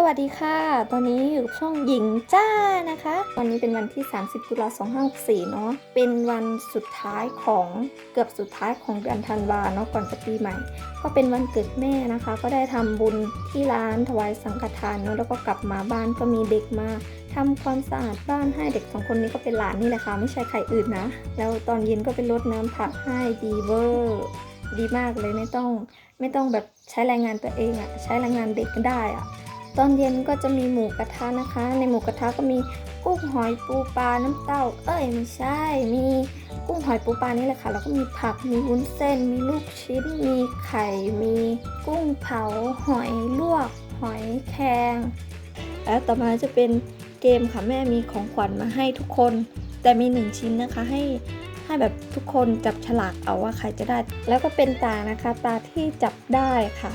สวัสดีค่ะ ตอนนี้อยู่ช่องหญิงจ้านะคะ วันนี้เป็นวันที่ 30 ตุลา2564 เนาะ เป็นวันสุดท้ายของเกือบสุดท้ายของเดือนธันวาเนาะก่อนจะปีใหม่ ก็เป็นวันเกิดแม่นะคะ ก็ได้ทำบุญที่ร้านถวายสังฆทานเนาะแล้วก็กลับมาบ้านก็มีเด็กมาทำความสะอาดบ้านให้เด็กสองคนนี้ก็เป็นหลานนี่แหละค่ะไม่ใช่ใครอื่นนะ แล้วตอนเย็นก็เป็นรดน้ำผักให้ดีเวอร์ดีมากเลยไม่ต้องไม่ต้องแบบใช้แรงงานตัวเองอะใช้แรงงานเด็กก็ได้อะ ตอนเย็นก็จะมีหมูกระทะนะคะ ในหมูกระทะก็มีกุ้งหอยปูปลาน้ำเต้า เอ้ยไม่ใช่ มีกุ้งหอยปูปลานี่แหละค่ะ แล้วก็มีผัก มีวุ้นเส้น มีลูกชิ้น มีไข่ มีกุ้งเผา หอยลวก หอยแครงแล้วต่อมาจะเป็นเกมค่ะแม่มีของขวัญมาให้ทุกคน แต่มีหนึ่งชิ้นนะคะให้ให้แบบทุกคนจับฉลากเอาว่าใครจะได้ แล้วก็เป็นตานะคะตาที่จับได้ค่ะ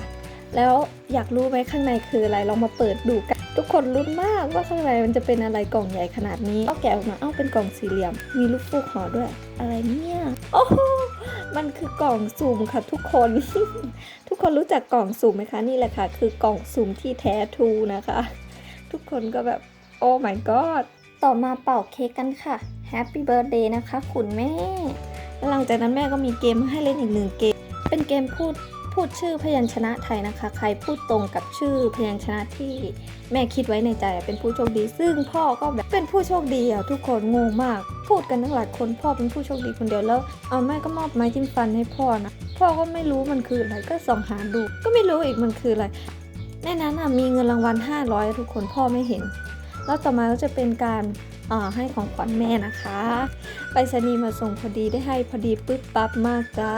แล้วอยากรู้ไหมข้างในคืออะไรลองมาเปิดดูกัน ทุกคนลุ้นมากว่าข้างในมันจะเป็นอะไรกล่องใหญ่ขนาดนี้ก็แกะออกมาเอ้าเป็นกล่องสี่เหลี่ยม มีลูกฟูกห่อด้วย อะไรเนี่ยโอ้โหมันคือกล่องสุ่มค่ะทุกคน ทุกคนรู้จักกล่องสุ่มไหมคะนี่แหละค่ะ คือกล่องสุ่มที่แท้ทูนะคะ ทุกคนก็แบบโอ้ my god ต่อมาเป่าเค้กกันค่ะ Happy Birthday นะคะ คุณแม่ แล้วหลังจากนั้นแม่ก็มีเกมให้เล่นอีกหนึ่งเกม เป็นเกมพูด พูดชื่อพยัญชนะไทยนะคะ ใครพูดตรงกับชื่อพยัญชนะที่แม่คิดไว้ในใจเป็นผู้โชคดี ซึ่งพ่อก็แบบเป็นผู้โชคดีอะทุกคนงงมาก พูดกันทั้งหลายคนพ่อเป็นผู้โชคดีคนเดียวแล้ว เอาแม่ก็มอบไม้จิ้มฟันให้พ่อนะพ่อก็ไม่รู้มันคืออะไรก็ส่องหาดู ก็ไม่รู้อีกมันคืออะไรในนั้นอะมีเงินรางวัล500 ทุกคนพ่อไม่เห็น แล้วต่อมาก็จะเป็นการ ให้ของขวัญแม่นะคะไปรษณีย์มาส่งพอดีได้ให้พอดีปึ๊บปั๊บมากจ้า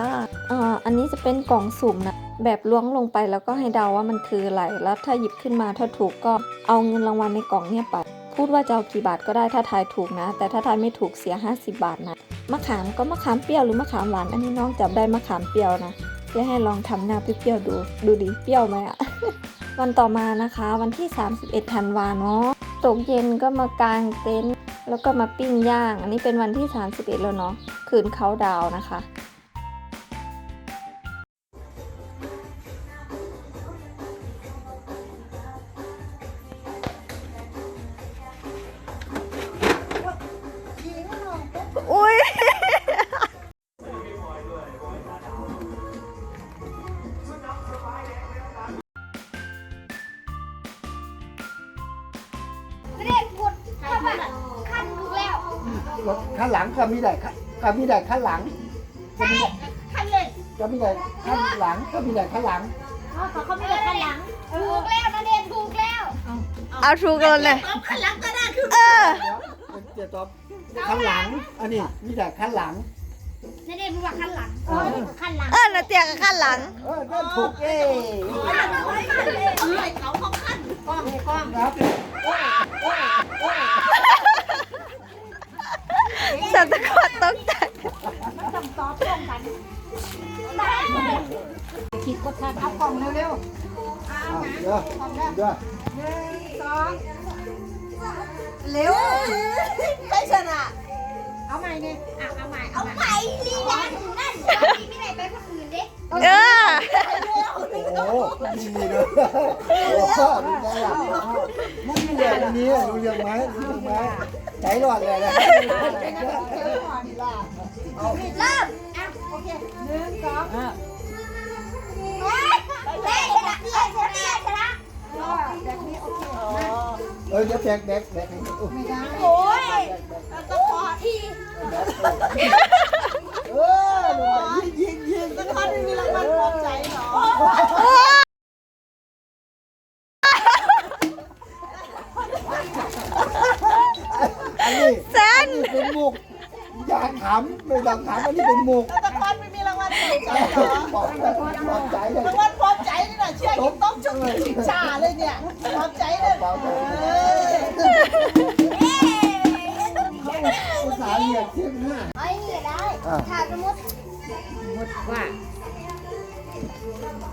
ออันนี้จะเป็นกล่องสุ่มนะแบบล้วงลงไปแล้วก็ให้เดาว่ามันคืออะไรแล้วถ้าหยิบขึ้นมาถ้าถูกก็เอาเงินรางวัลในกล่องเนี่ยไปพูดว่าจะเอากี่บาทก็ได้ถ้าทายถูกนะ แต่ถ้าทายไม่ถูกเสีย 50 บาทนะมะขามก็มะขามเปรี้ยวหรือมะขามหวานอันนี้น้องจับได้มะขามเปรี้ยวนะจะให้ลองทำหน้าเปรี้ยวๆดูดูดิเปรี้ยวไหมอะวันต่อมานะคะ วันที่ 31 ธันวาเนาะตกเย็นก็มากางเต็นท์ แล้วก็มาปิ้งย่าง อันนี้เป็นวันที่ 31 แล้วเนาะ คืนเขาดาวนะคะ อุ้ย เรียกกดเข้ามา รถข้างหลังก็มีได้ข้างก็มีได้ข้างหลังใช่ขั้นเลยก็มีได้ข้างหลังก็มีได้ข้างหลังอ๋อเขาเขาไม่ได้ขั้นหลัง ถูกแล้วนะเด่นถูกแล้วเอาถูกกันเลยขั้นหลังก็ได้คือเออเดี๋ยวจะตอบข้างหลัง อันนี้มีแต่ข้างหลังนเด่นรู้ว่าขั้นหลังอ๋อนี่คือขั้นหลัง เออนาเตียกับข้างหลัง เออนั่นถูกเอ้เขาเขาขั้นกล้องกล้องครับ กดทันเอากล่องเร็วอะเดี๋ยวเดี๋ยวๆสองเร็วใครชนะ เอาใหม่เนี่ยอะเอาใหม่ เอาใหม่ลีลาหนูนั่นพี่ไม่ไหนไปคนอื่นดิเออโอ้โหดีเลยโอ้โหดีใจอะมันมีเรื่องอันนี้รู้เรื่องไหมรู้เรื่องไหมใจรอดเลยนะเริ่มอะโอเคหนึ่งสอง เฮ้ย เฮ้ชนะเฮ้ยชนะชนะแบบนี้โอเคเออเดี๋ยวแบกแบกแบกให้โอ้ไม่ได้โอ้ยต้องขอทีเออยิงยิงยิงท่านมีรางวัลปลอบใจเหรออันนี้แซนเป็นมุกอย่าขำไม่ต้องขำอันนี้เป็นมุกตะกอนไม่มีรางวัลปลอบใจเหรอบอกปลอบใจเลย ชุกชิงชาเลยเนี่ยปลอบใจเลยปลอบใจเออภาษาเรียกเที่ยงห้าไอ้นี่ได้อะถ้าสมมติว่า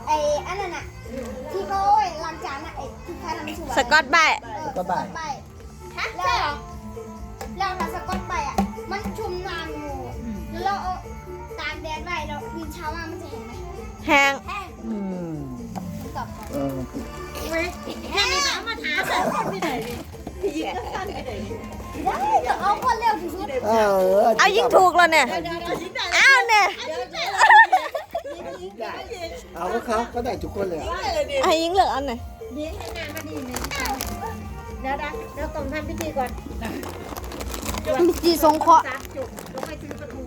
ไอ้อันนั้นน่ะที่เขาไอ้ล้างจานน่ะไอ้ที่ใครทำไม่ถูกสกอตแบะก็บ่ายใบฮะใช่เหรอแล้วถ้าสกอตใบอะมันชุ่มน้ำอยู่แล้วเราเอาตากแดดไว้แล้วตื่นเช้ามามันจะเห็นไหมแห้ง เม่ไม่นี้ก็มาถามแบบที่ไหนยิงก็สั้นไปไหนได้แต่เอาคนเร็วที่สุดเอออายิงถูกแล้วเนี่ยอ้าวเนี่ยเอาเขาก็ได้ทุกคนเลยอายิงเหลืออันไหนยิงให้นานมาดีเลยแล้วนะเดี๋วต้องทำพิธีก่อนพิธีสงเคราะห์จุกต้องไปซื้อประตู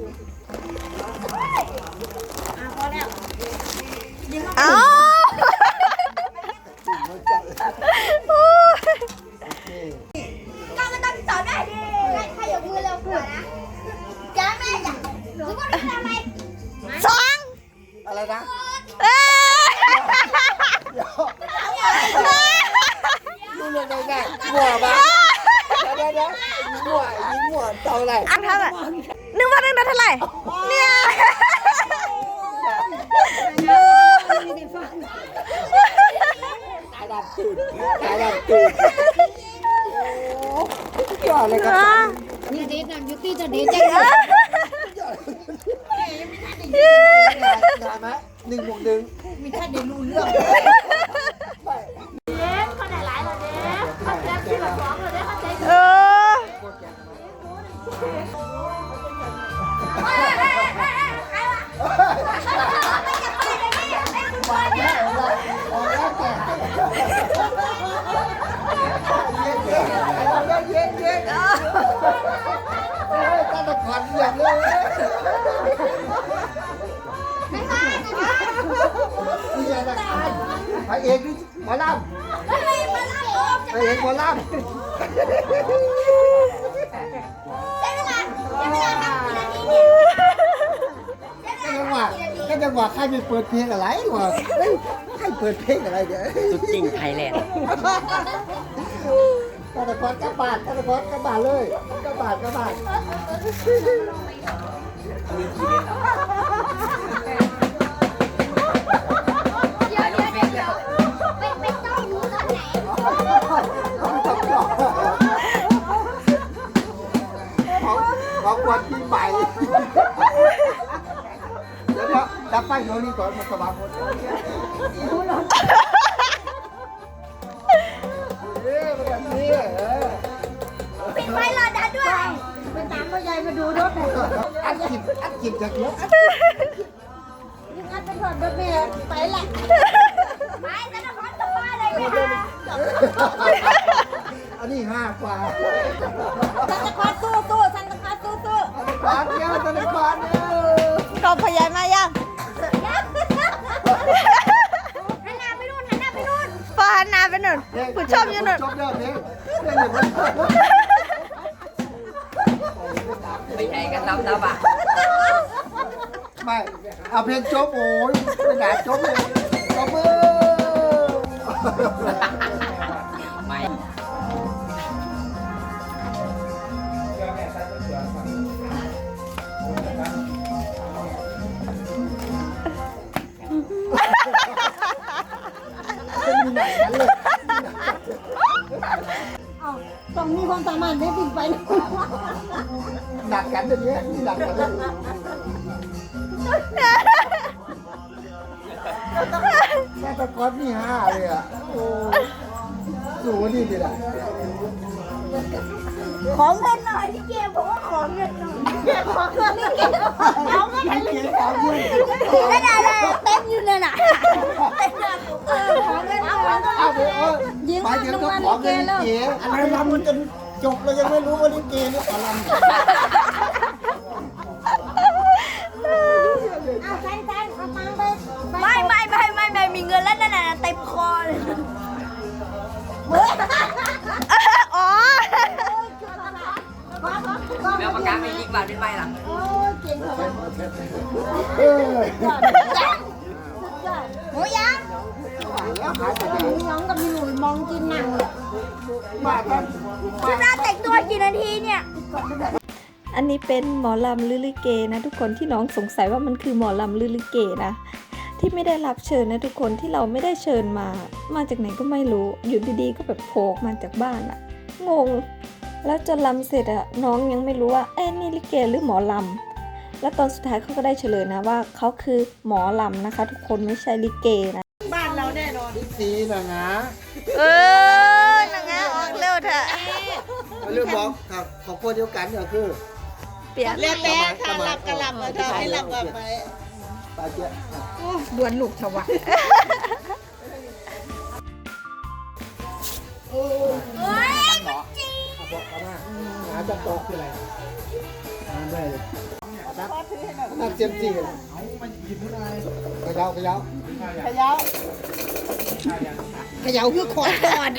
อาพอแล้วยิงเข้า สองอะไรนะเอ้ยดูเรื่องง่ายๆมั่วบ้าเดี๋ยวเดี๋ยวยิงมั่วยิงมั่วเท่าไหร่อันเท่าไหร่นึกว่านึกได้เท่าไหร่เนี่ยตายดับตูดตายดับตูดยอดเลยครับ ยูดีนะยูตีจะดีใจได้ไหมหนึ่งบวกหนึ่งมีท่านได้รู้เรื่องเออเย็นเย็นเฮ้ย ตาตะขอนอย่างเลยนี่ไงนะพระเอกนี่หมอลำพระเอกหมอลำก็จังหวะก็จังหวะใครไปเปิดเพลงอะไรวะเฮ้ยใครเปิดเพลงอะไรเดี๋ยว สุดจริงไทยแลนด์ตาตะขอนกระบาดตาตะขอนกระบาดเลยกระบาดกระบาดเดี๋ยวเดี๋ยวเดี๋ยวไปไปเจ้าหนูตอนไหนของของวันปีใหม่เดี๋ยวเดี๋ยวดับไฟโยนนี่ก่อนมันสว่างหมด นแบบนี้เออปิดไฟรอดันด้วยไปตามพ่อใหญ่มาดูรถหน่อยอัดกิบอัดกิบจากเยอะยิ่งอัดไปก่อนรถแม่ไปละไปจะนครสวรรค์เลยไหมคะอันนี้ห้ากว่าซันตาคอสสู้สู้ซันตาคอสสู้สู้อันนี้ควานเดียวอันนี้คว นาไปหนึ่งคุณชอบอยังหนึ่งชอบเด้อเพลงเพลงอย่างนั้นไม่ใช่กันตำตาบะไม่เอาเพลงจบโอ้ยไปด่าจบเลยจบมือ อย่างเงี้ยหนักกันเลยแค่ตะกอนนี่ห้าเลยอะโอ้สูงนี่ดิล่ะของเงินหน่อยพี่เกมบอกว่าของเงินหน่อยของเงินนี่เกมเอาเงินไม่เกี่ยวกับยืนไม่ได้เลยเต็มอยู่เลยน่ะเออของเงินหน่อยเอาเดี๋ยวเออหมายถึงเจ้าของเงินเก๋อะไรรำจนจบเรายังไม่รู้ว่าลิเกหรือเปล่ารำ บาดเป็นใบหลังเออหมูยังแล้วหายไปไหนมีน้องกับมีหนุ่ยมองกินหนังมากันคุณน้าแต่งตัวกี่นาทีเนี่ย อันนี้เป็นหมอลำลือลิเกนะ ทุกคนที่น้องสงสัยว่ามันคือหมอลำลือลิเกนะ ที่ไม่ได้รับเชิญนะทุกคนที่เราไม่ได้เชิญมา มาจากไหนก็ไม่รู้อยู่ดีๆก็แบบโผล่ออกมาจากบ้านอะงง แล้วจนลำเสร็จอะน้องยังไม่รู้ว่าเอ้นี่ลิเกหรือหมอลำ แล้วตอนสุดท้ายเขาก็ได้เฉลยนะว่าเขาคือหมอลำนะคะ ทุกคนไม่ใช่ลิเกนะ บ้านเราแน่นอนที่สีนะนะเออนังงออกเร็วเถอะเรื่องบอกครับครอบครัวเดียวกันก็คือ เปลี่ยนเรียกแต่ถ้าหลับก็หลับเอาถ้าไม่หลับก็ไปตาเจี๊ยบดวนลูกถวะเฮ้ยมันจี เอาบอกเอามาหาจับตอกคืออะไรหาได้เลยนับนับเจียมจีกันขยาวขยาวขยาวขยาวคือขอนก่อน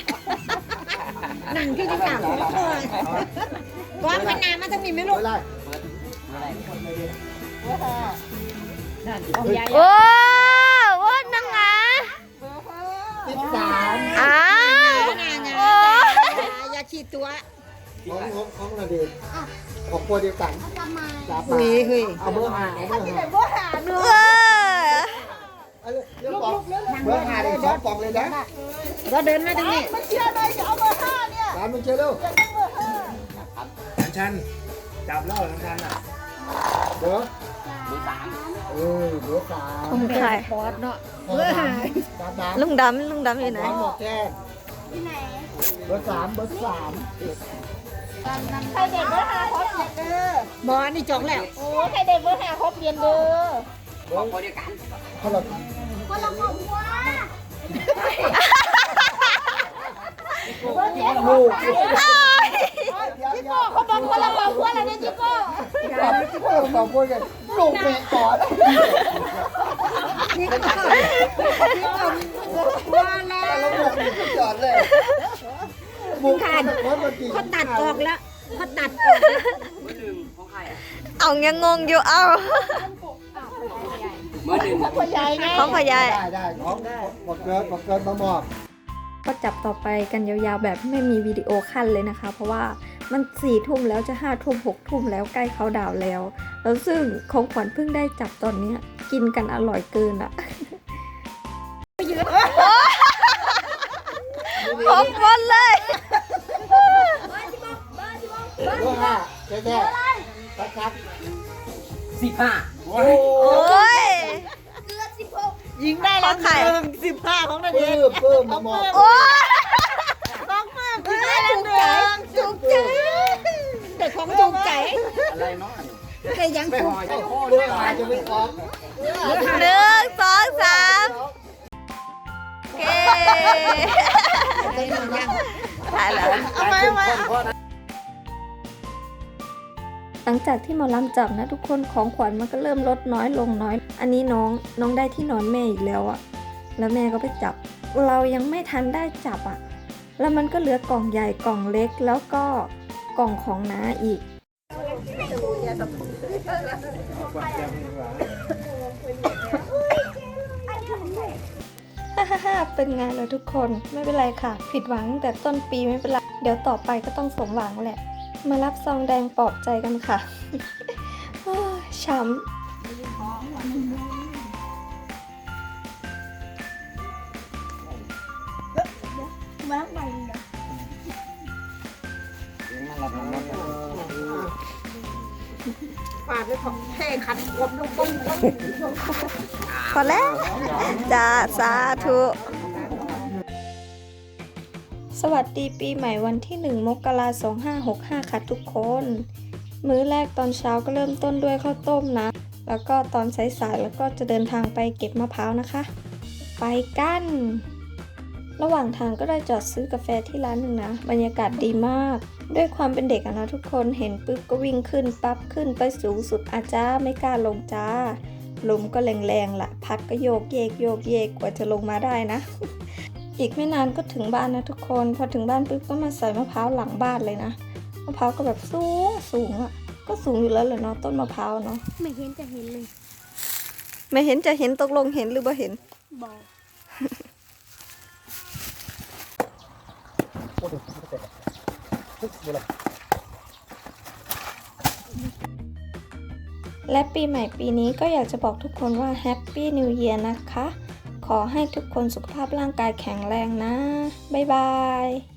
นั่งที่จะถามขอนก่อนก้อนมันนานมันจะมีไหมลูกไม่ไล่โอ้โอ้นังงา สิบสาม อ้า นาน โอ้ อย่าขีดตัว ของของของนาเดชของครัวเดียวกันทำไมสามเฮ้ยเฮ้ยเอาเบอร์ห้าเอาเบอร์ห้าเออเอาเลยเดี๋ยวบอกเบอร์ห้าเลยสองกล่องเลยนะเราเดินมาตรงนี้มันเชื่อได้จะเอาเบอร์ห้าเนี่ยสามมันเชื่อเร็วทันชันจับแล้วทันชันอะเดี๋ยวเบอร์สามเออเบอร์สามผมใครพอดเนาะเบอร์สามสามสามลุงดำลุงดำอยู่ไหนสามหมดแจ้งที่ไหนเบอร์สามเบอร์สาม ใครเด็กเบอร์ห้าครบเรียนเด้อบอนี่จองแล้ว โอ้ใครเด็กเบอร์ห้าครบเรียนเด้อครอบครัวเดียวกันเขาเราคนละครอบครัวลูกจิโก้เขาบอกคนละครอบครัวแล้วเนี่ยจิโก้แบบที่พวกเราสองคนกันลูกแม่ก่อนนี่ก็นี่ก็ว่าแล้วแล้วบุกนี่จอดเลย บุกขาดคนมากี่เขาตัดออกแล้วเขาตัดออกเบอร์หนึ่งของใครอะเอายังงงอยู่เอาเบอร์หนึ่งพ่อใหญ่ไงของพ่อใหญ่ได้ได้ของบอกเกินบอกเกินมามอบก็จับต่อไปกันยาวๆแบบไม่มีวิดีโอขั้นเลยนะคะ เพราะว่ามันสี่ทุ่มแล้วจะห้าทุ่มหกทุ่มแล้วใกล้เขาดาวน์แล้ว แล้วซึ่งของขวัญเพิ่งได้จับตอนเนี้ยกินกันอร่อยเกินอะครบ หมดเลยเบอร์ห้าแท้แท้ชัดสิบห้าโอ้ยเกือบสิบหกยิงได้แล้วไข่สิบห้าของนาเดเพิ่ชมเพิ่มมามอบโอ้ยของมากยิงได้แล้วหนึ่งถูกใจแต่ของถูกใจอะไรเนาะแต่ยังถูกอยใจเบอร์ห้าจะไม่ออกหนึ่งสองสามโอเค ถ่ายแล้วเอาไปไว้หลังจากที่หมอลำจับนะทุกคนของขวัญมันก็เริ่มลดน้อยลงน้อย อันนี้น้องน้องได้ที่นอนแม่อีกแล้วอะแล้วแม่ก็ไปจับ เรายังไม่ทันได้จับอะแล้วมันก็เหลือกล่องใหญ่กล่องเล็กแล้วก็กล่องของน้าอีก ฮ่าฮ่าฮ่าเป็นไงล่ะทุกคนไม่เป็นไรค่ะ ผิดหวังแต่ต้นปีไม่เป็นไร เดี๋ยวต่อไปก็ต้องสมหวังแหละ มารับซองแดงปลอบใจกันค่ะโอ้ยช้ำมาหม่เหรอ ปาดเลยของเท่ขันกลมลงปุ้งพอแล้วจ้าสาธุ สวัสดีปีใหม่วันที่ 1 มกราคม2565 ค่ะทุกคน มื้อแรกตอนเช้าก็เริ่มต้นด้วยข้าวต้มนะ แล้วก็ตอนสายๆแล้วก็จะเดินทางไปเก็บมะพร้าวนะคะ ไปกัน ระหว่างทางก็ได้จอดซื้อกาแฟที่ร้านหนึ่งนะ บรรยากาศดีมาก ด้วยความเป็นเด็กอะนะทุกคนเห็นปุ๊บก็วิ่งขึ้นปั๊บขึ้นไปสูงสุดอาจ้าไม่กล้าลงจ้าลมก็แรงๆละพัดก็โยกเยกโยกเยกกว่าจะลงมาได้นะ อีกไม่นานก็ถึงบ้านนะทุกคน พอถึงบ้านปุ๊บก็มาใส่มะพร้าวหลังบ้านเลยนะมะพร้าวก็แบบสูงสูงอะก็สูงอยู่แล้วเลยเนาะต้นมะพร้าวเนาะไม่เห็นจะเห็นเลย ไม่เห็นจะเห็นตกลงเห็นหรือบ่เห็นบอก โอ้โหไม่เป็นไรทุกเวลา และปีใหม่ปีนี้ก็อยากจะบอกทุกคนว่าแฮปปี้นิวเ a ียร์นะคะ ขอให้ทุกคนสุขภาพร่างกายแข็งแรงนะ บ๊ายบาย